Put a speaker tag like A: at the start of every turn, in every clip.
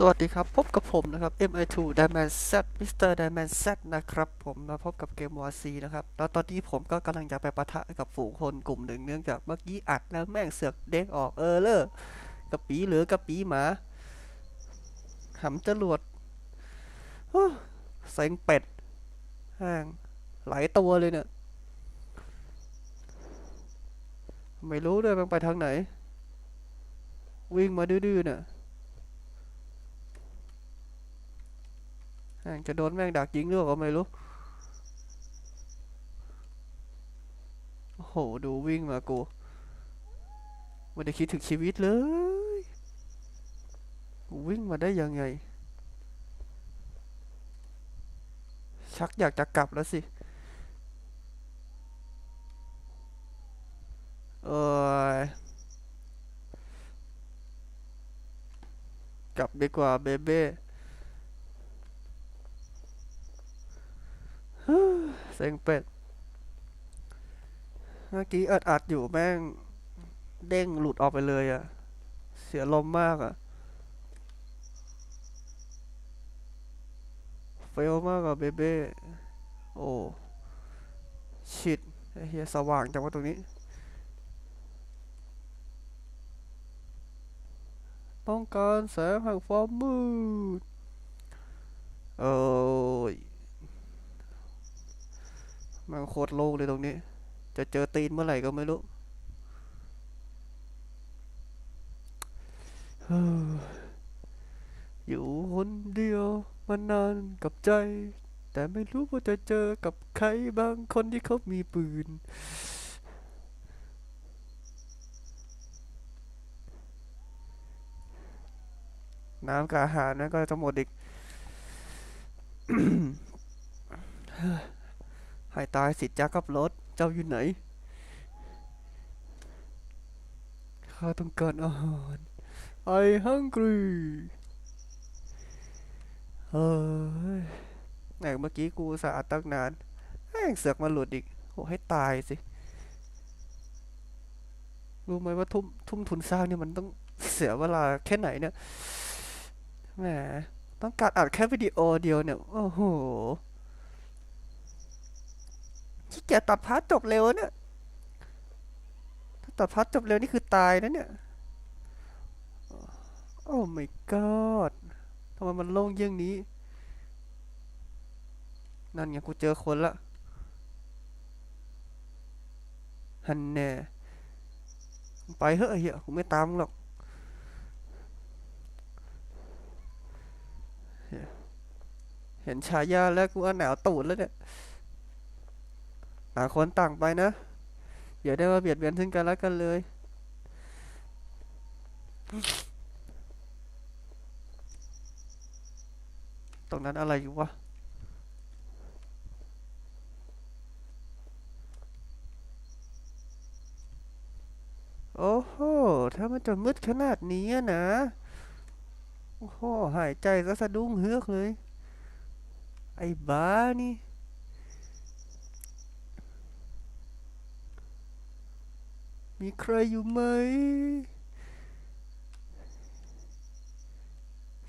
A: สวัสดีครับ พบกับผมนะครับ MI2 Diamond Z Mr. Diamond Z นะครับผมมาพบกับเกม War C นะครับ แล้วตอนนี้ผมก็กำลังจะไปปะทะกับฝูงคนกลุ่มหนึ่งเนื่องจากเมื่อกี้อัดแล้วแม่งเสือกเด้งออกเออเลอร์กระปีเหลือกระปีหมาหำจรวดเซ็งเป็ดห่างหลายตัวเลยเนี่ย ไม่รู้ด้วยมันไปทางไหน วิ่งมาดื้อๆเนี่ย แม่ง จะโดนแม่งดักยิงหรือเปล่าก็ไม่รู้ โอ้โห ดูวิ่งมากูไม่ได้คิดถึงชีวิตเลยกูวิ่งมาได้ยังไง ชักอยากจะกลับแล้วสิ เอยกลับดีกว่าเบเบ้ เซ็งเป็ด เมื่อกี้อัดอัดอยู่แม่ง เด้งหลุดออกไปเลยอะเสียลมมากอะเฟลมากอะเบเบ้โอ้ชิดเฮียสว่างจังว่าตรงนี้ต้องการแสงแห่งความมืดเอ้ย มันโคตรโล่งเลยตรงนี้ จะเจอตีนเมื่อไหร่ก็ไม่รู้อยู่คนเดียวมานานกับใจ แต่ไม่รู้ว่าจะเจอกับใครบางคนที่เขามีปืน น้ำกับอาหารนะก็จะหมดอีก ให้ตายสิจ้ากับรถ เจ้าอยู่ไหน ข้าต้องการอาหาร I hungry เฮ้ยไหนเมื่อกี้กูอุตสาห์ตั้งนานแม่งเสือกมาหลุดอีก โอ้ให้ตายสิ รู้ไหมว่าทุ่มทุ่มทุนสร้างเนี่ยมันต้องเสียเวลาแค่ไหนเนี่ย แหม ต้องการอัดแค่วิดีโอเดียวเนี่ย โอ้โห เกียจตัดพาร์ทจบเร็วเนี่ย ถ้าตัดพาร์ทจบเร็วนี่คือตายนะเนี่ย โอ้ my god ทำไมมันโล่งเยี่ยงนี้ นั่นไงกูเจอคนละ ฮันแน่ ไปเถอะไอ้เหี้ยกูไม่ตามหรอกเห็นฉายาแล้วกูว่าหนาวตูดแล้วเนี่ย ต่างคนต่างไปนะอย่าได้มาเบียดเบียนซึ่งกันและกันเลย ตรงนั้นอะไรอยู่วะโอ้โห ถ้ามันจะมืดขนาดนี้นะ โอ้โห หายใจก็สะดุ้งเฮือกเลย ไอ้บ้านี่ มีใครอยู่ไหม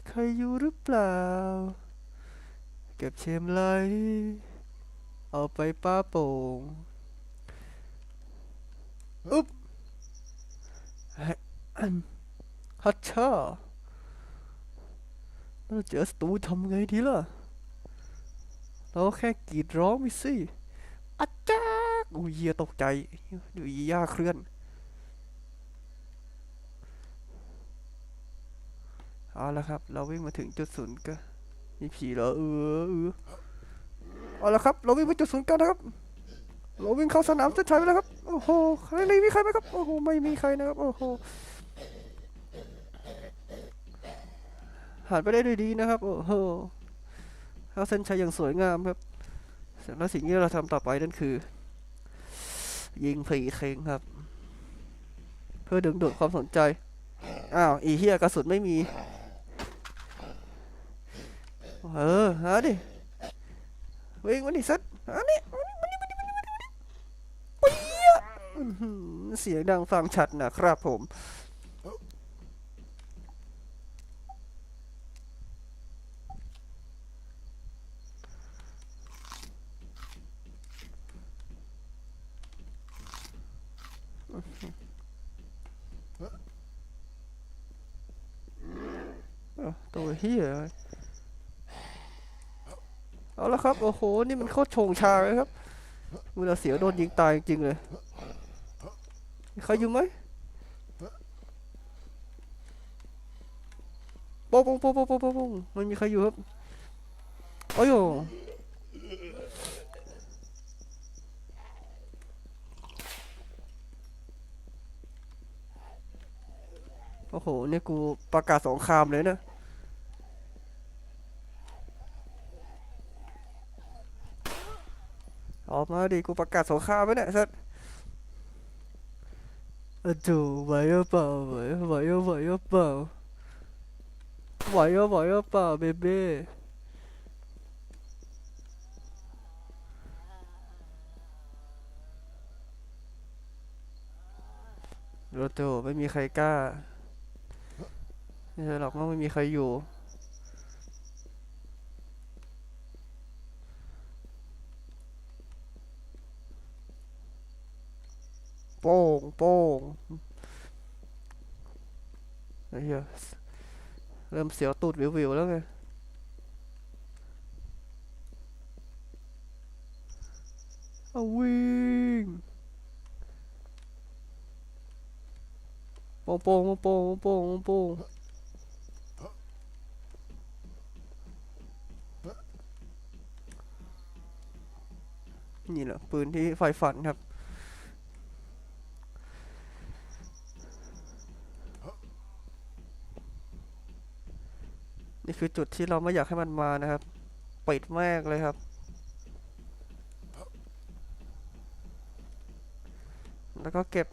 A: ใครอยู่หรือเปล่า เก็บเชมไลเอาไปป้าโป่งอุ๊บอันฮัตชาเราเจอศัตรูทำไงดีล่ะ เราแค่กรีดร้องไปสิอาจารย์อุ้ยเหี้ยตกใจดูอีย่าเคลื่อน เอาละครับ เราวิ่งมาถึงจุดศูนย์ก็มีผีเหรอเออเออเอาละครับ เราวิ่งไปจุดศูนย์กันนะครับ เราวิ่งเข้าสนามเส้นชัยไปแล้วครับ โอ้โหใครมีใครไหมครับ โอ้โห ไม่มีใครนะครับ โอ้โหผ่านไปได้ด้วยดีนะครับ โอ้โหเข้าเส้นชัยอย่างสวยงามครับแล้วสิ่งที่เราทำต่อไปนั่นคือ ยิงผีเคงครับ เพื่อดึงดูดความสนใจ อ้าว อีเฮียกระสุนไม่มี เออเอาดิวิ่งมาดิสัตว์อันนี้มาดิมาดิมาดิมาดิมาดิปี๊ยเสียงดังฟังชัดนะครับผมตัวเฮีย เอาละครับ โอ้โห นี่มันโคตรโฉงชาเลยครับเวลาเสียวโดนยิงตายจริงเลยมีใครอยู่ไหมโป๊งโป๊งโป๊งโป๊งโป๊งโป๊งโป๊งไม่มีใครอยู่ครับ โอ้ยโหโอ้โหนี่กูประกาศสงครามเลยนะ ออก มาดิกูประกาศสงครามไว้เนี่ยสัสอะจูไหวหรือเปล่าไหวไหวไหวหรือเปล่าไหวไหวหรือเปล่าเบเบ้โรโตไม่มีใครกล้าไม่ใช่หรอกว่าไม่มีใครอยู่ โป้ง โป้งไอ้เหี้ยเริ่มเสียวตูดวิวๆแล้วไงเอาวิ่งโป้งโป้งโป้งโป้งโป้งนี่แหละปืนที่ใฝ่ฝันครับ คือจุดที่เราไม่อยากให้มันมานะครับ ปิดแมกเลยครับ แล้วก็เก็บ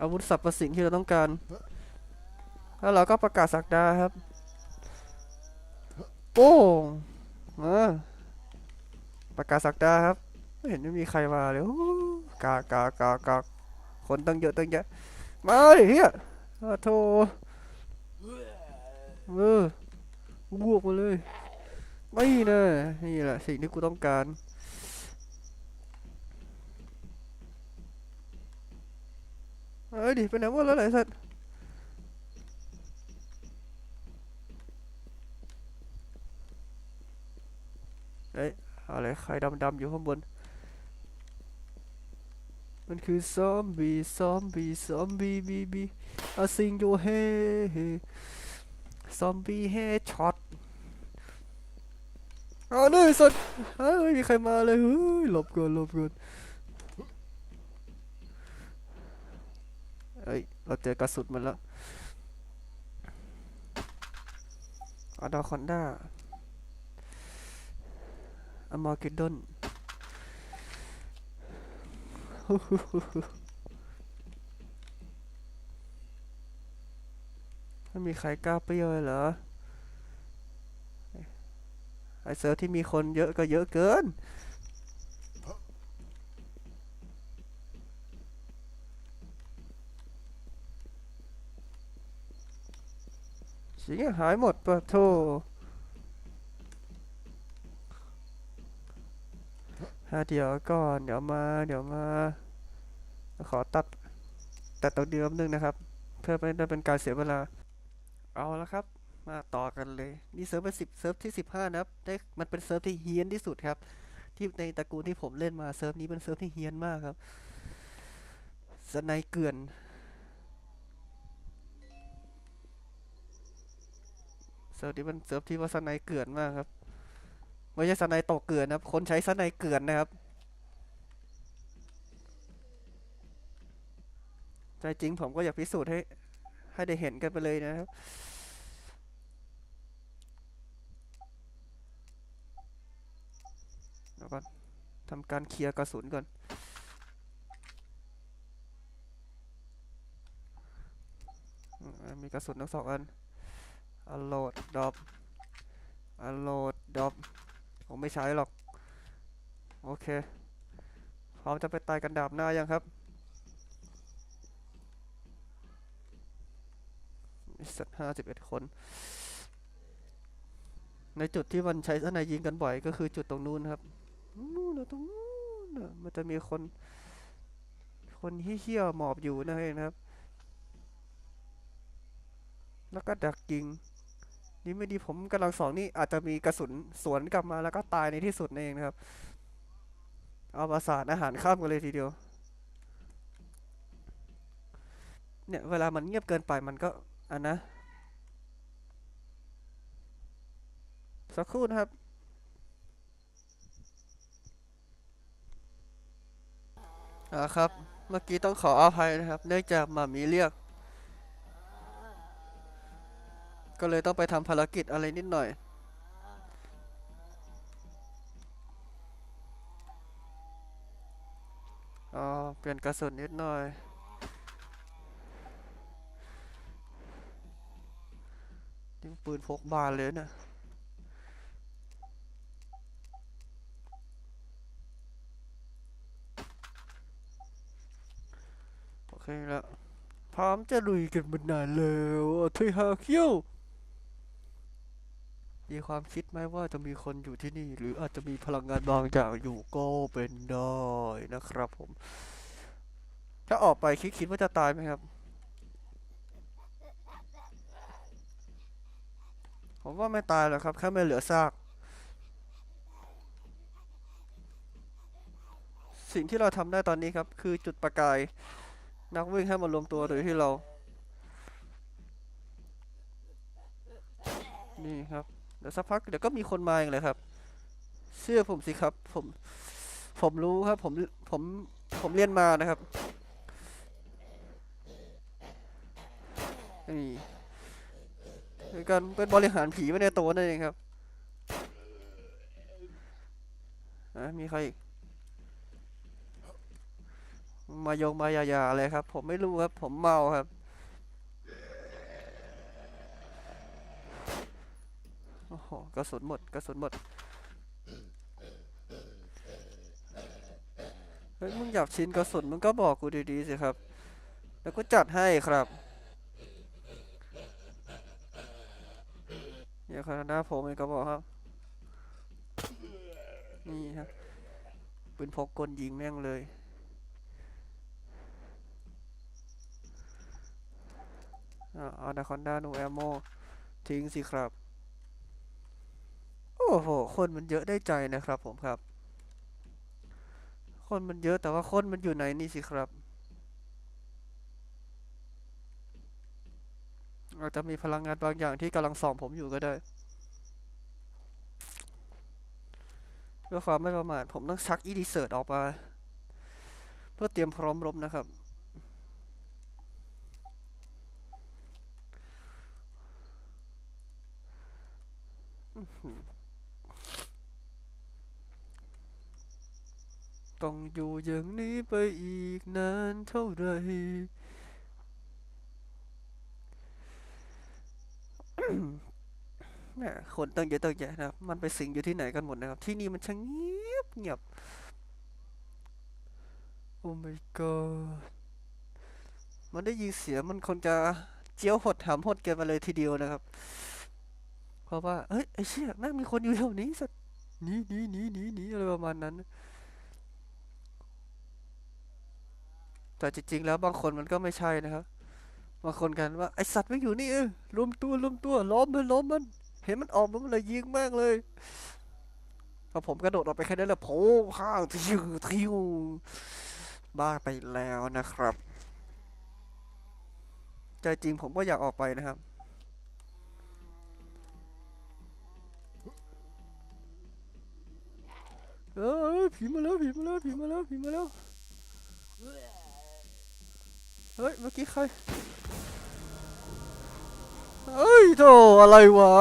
A: อาวุธสับประสิ่งที่เราต้องการ แล้วเราก็ประกาศสักดาครับ โป้งอ่าประกาศสักดาครับ ไม่เห็นไม่มีใครมาเลยกากากากาคนตั้งเยอะตั้งแยะมาเฮียอ้าวโธ่ เออบวกมาเลย ไม่นะนี่แหละสิ่งที่กูต้องการเอ้ยดิไปไหนหมดแล้วไหนสัตว์เอ้ยอะไรใครดำๆอยู่ข้างบน มันคือซอมบี้ซอมบี้ซอมบี้บีบีอาซิงโยเฮ ซอมบี้เฮดช็อตเอาเลยสุดเฮ้ยไม่มีใครมาเลยเฮ้ยหลบก่อนหลบก่อนเอ้ย เราเจอกระสุนมันแล้วอดาคอนด้าอมอร์กิดดอน ไม่มีใครกล้าเปรี้ยวเลยเหรอ ไอเซิร์ฟที่มีคนเยอะก็เยอะเกิน สิงหายหมดปะโทฮะเดี๋ยวก่อน เดี๋ยวมา เดี๋ยวมา ขอตัด แตัดตัวเดิมนึงนะครับ เพื่อไม่ได้เป็นการเสียเวลา เอาละครับ มาต่อกันเลย นี่เซิร์ฟเป็นสิบเซิร์ฟที่สิบห้านะครับได้มันเป็นเซิร์ฟที่เฮี้ยนที่สุดครับ ที่ในตระกูลที่ผมเล่นมาเซิร์ฟนี้เป็นเซิร์ฟที่เฮี้ยนมากครับสไนเกลื่อนเซิร์ฟนี้เป็นเซิร์ฟที่ว่าสไนเกลื่อนมากครับไม่ใช่สไนตกเกลื่อนนะครับ คนใช้สไนเกลื่อนนะครับใจจริงผมก็อยากพิสูจน์ให้ ให้ได้เห็นกันไปเลยนะครับแล้วก็ทำการเคลียร์กระสุนก่อนมีกระสุนทั้งสองอันอันโหลดดรอปอันโหลดดรอปผมไม่ใช้หรอก โอเค พร้อมจะไปตายกันดาบหน้ายังครับ สัตว์ห้าสิบเอ็ดคน ในจุดที่มันใช้สนายยิงกันบ่อย ก็คือจุดตรงนู้นครับนู่นตรงนู้นมันจะมีคนคคนเฮี้ยๆหมอบอยู่นั่นเองนครับ แล้วก็ดักยิง นี่ไม่ดีผมกำลังสองนี่อาจจะมีกระสุนสวนกลับมาแล้วก็ตายในที่สุดนั่นเองนะครับ เอาประสาทอาหารข้ามกันเลยทีเดียวเนี่ยเวลามันเงียบเกินไปมันก็ อันนะ สักครู่นะครับอ่าครับ เมื่อกี้ต้องขออภัยนะครับ เนื่องจากหมามีเรียก ก็เลยต้องไปทำภารกิจอะไรนิดหน่อยอ๋อเปลี่ยนกระสุนนิดหน่อย นี่ปืนพกบานเลยนะโอเคแล้วพร้อมจะลุยกันมานานแล้วทุยฮาคิวมีความคิดไหมว่าจะมีคนอยู่ที่นี่ หรืออาจจะมีพลังงานบางอย่างอยู่ก็เป็นได้นะครับผม ถ้าออกไปคิดคิดว่าจะตายไหมครับ ผมว่าไม่ตายหรอกครับ แค่ไม่เหลือซาก สิ่งที่เราทำได้ตอนนี้ครับ คือจุดประกาย นักวิ่งให้มารวมตัวโดยที่เรา นี่ครับ เดี๋ยวสักพักเดี๋ยวก็มีคนมาเองเลยครับ เชื่อผมสิครับ ผม ผมรู้ครับ ผม ผม ผมเรียนมานะครับ นี่ คือการเป็นบริหารผีไว้ในตัวนั่นเองครับอะมีใครอีก มายงมายายาอะไรครับ ผมไม่รู้ครับ ผมเมาครับ โอ้โหกระสุนหมดกระสุนหมด เฮ้ย มึงอยากชินกระสุนมึงก็บอกกูดีๆสิครับ แล้วก็จัดให้ครับ อย่าขนาดหน้าผมเองก็บอกครับ นี่ครับปืนพกกลยิงแม่งเลยอ่านาคอนดาโนแอมโมทิ้งสิครับ โอ้โห คนมันเยอะได้ใจนะครับผมครับ คนมันเยอะแต่ว่าคนมันอยู่ไหนนี่สิครับ อาจจะมีพลังงานบางอย่างที่กำลังส่องผมอยู่ก็ได้เพื่อความไม่ประมาทผมต้องชักอีดีเซิร์ตออกมา เพื่อเตรียมพร้อมรบนะครับ ต้องอยู่อย่างนี้ไปอีกนานเท่าไหร่ แหมคนตั้งเยอะตั้งแยะนะครับ มันไปสิงอยู่ที่ไหนกันหมดนะครับ ที่นี่มันช่างเงียบเงียบ โอ้ my god มันได้ยินเสียงมันคงจะเจียวหดหำหดกันมาเลยทีเดียวนะครับ เพราะว่าเอ้ยไอ้เชี่ยแม่งมีคนอยู่แถวนี้สัตว์หนีหนีหนีหนีหนีอะไรประมาณนั้น แต่จริงๆแล้วบางคนมันก็ไม่ใช่นะครับบางคนกันว่าไอสัตว์ไม่อยู่นี่เออรวมตัวรวมตัวล้อมมันล้อมมัน เห็นมันออกมามันเลยยิงแม่งเลยพอผมกระโดดออกไปแค่นั้นแหละโผล่ข้างทิวทิวบ้าไปแล้วนะครับใจจริงผมก็อยากออกไปนะครับ เออผีมาแล้วผีมาแล้วผีมาแล้วผีมาแล้ว เฮ้ย เมื่อกี้ใคร เฮ้ยโธ่อะไรวะ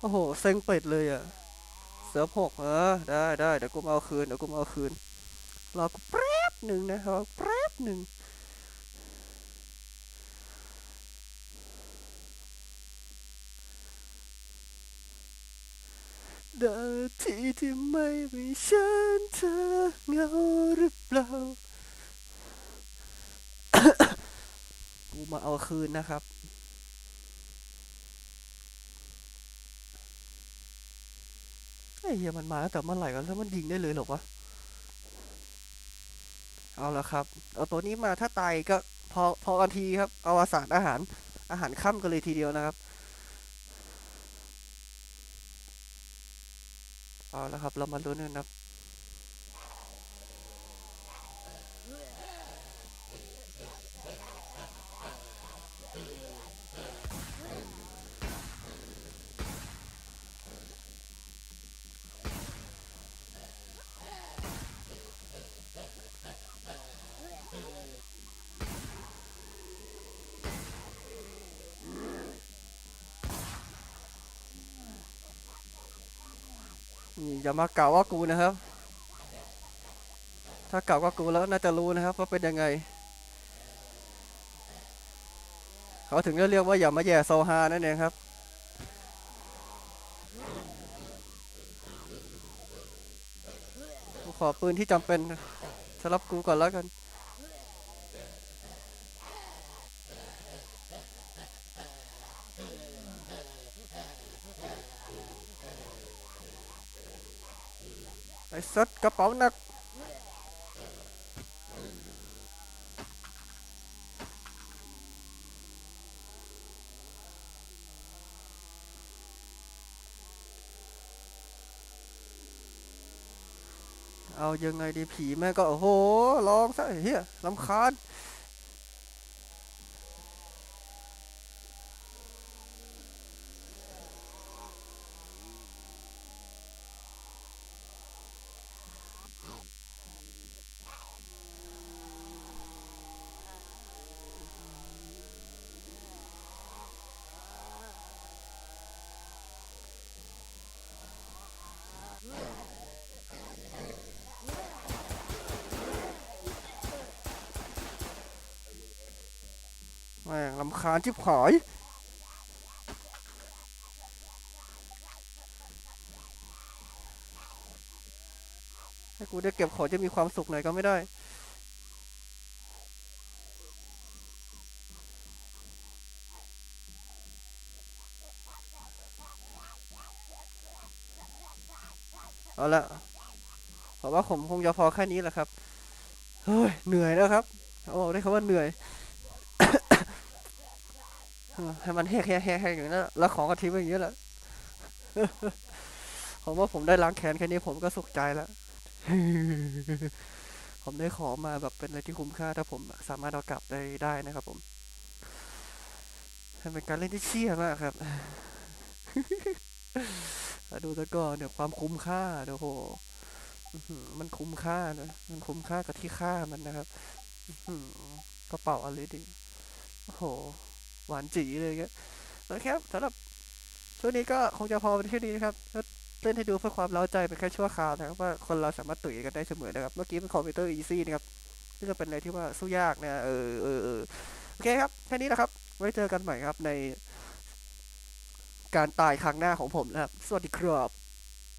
A: โอ้โห เซ็งเป็ดเลยอะ เสือผกเออ ได้ได้เดี๋ยวกูมาเอาคืน เดี๋ยวกูมาเอาคืน รอกูแป๊บหนึ่งนะครับแป๊บหนึ่งนาทีที่ไม่มีฉันเธอเหงาหรือเปล่า กูมาเอาคืนนะครับ ไอ้เหี้ยมันมาตั้งแต่เมื่อไหร่กันแล้วมันยิงได้เลยหรอวะ เอาละครับ เอาตัวนี้มาถ้าตายก็พอพอกันทีครับ เอาอาสารอาหารอาหารค่ำกันเลยทีเดียวนะครับ เอาละครับ เรามาลุ้นกันนะครับ อย่ามากล่าวว่ากูนะครับ ถ้ากล่าวว่ากูแล้วน่าจะรู้นะครับว่าเป็นยังไง เขาถึงจะเรียกว่าอย่ามาแย่โซฮานั่นเองครับขอปืนที่จำเป็นสำหรับกูก่อนแล้วกัน ไอ้สัตว์กระเป๋าหนักเอายังไงดีผีแม่ก็โอ้โหร้องซะเฮียลำคาญ ลำคาญชิบหายให้กูได้เก็บของจะมีความสุขหน่อยก็ไม่ได้เอาละผมว่าผมคงจะพอแค่นี้แหละครับ เฮ้ย เหนื่อยแล้วครับเอาบอกได้คำว่าเหนื่อย ให้มันแหกแหกแหกแหกอย่างนั้นแล้วของก็ทิ้งไว้อย่างนี้แหละผมว่าผมได้ล้างแค้นแค่นี้ผมก็สุขใจแล้ว ผมได้ของมาแบบเป็นอะไรที่คุ้มค่า ถ้าผมสามารถเอากลับได้ได้นะครับ ผมเป็นการเล่นที่เชี่ยมากครับ ดูตะก่อนเนี่ยความคุ้มค่าเดี๋ยวโว้มันคุ้มค่านะ มันคุ้มค่ากับที่ค่ามันนะครับกระเป๋าอะไรดิโอ้โห หวานจีเลยครับนะครับสำหรับช่วงนี้ก็คงจะพอเป็นแค่นี้นะครับเล่นให้ดูเพื่อความเล้าใจเป็นแค่ชั่วคราวนะครับว่าคนเราสามารถตุ๋ยกันได้เสมอนะครับ เมื่อกี้เป็นคอมพิวเตอร์อีซี่นะครับนี่ก็เป็นอะไรที่ว่าสู้ยากนะเออเออเออโอเคครับแค่นี้นะครับ ไว้เจอกันใหม่ครับใน การตายครั้งหน้าของผมนะครับ สวัสดีครับ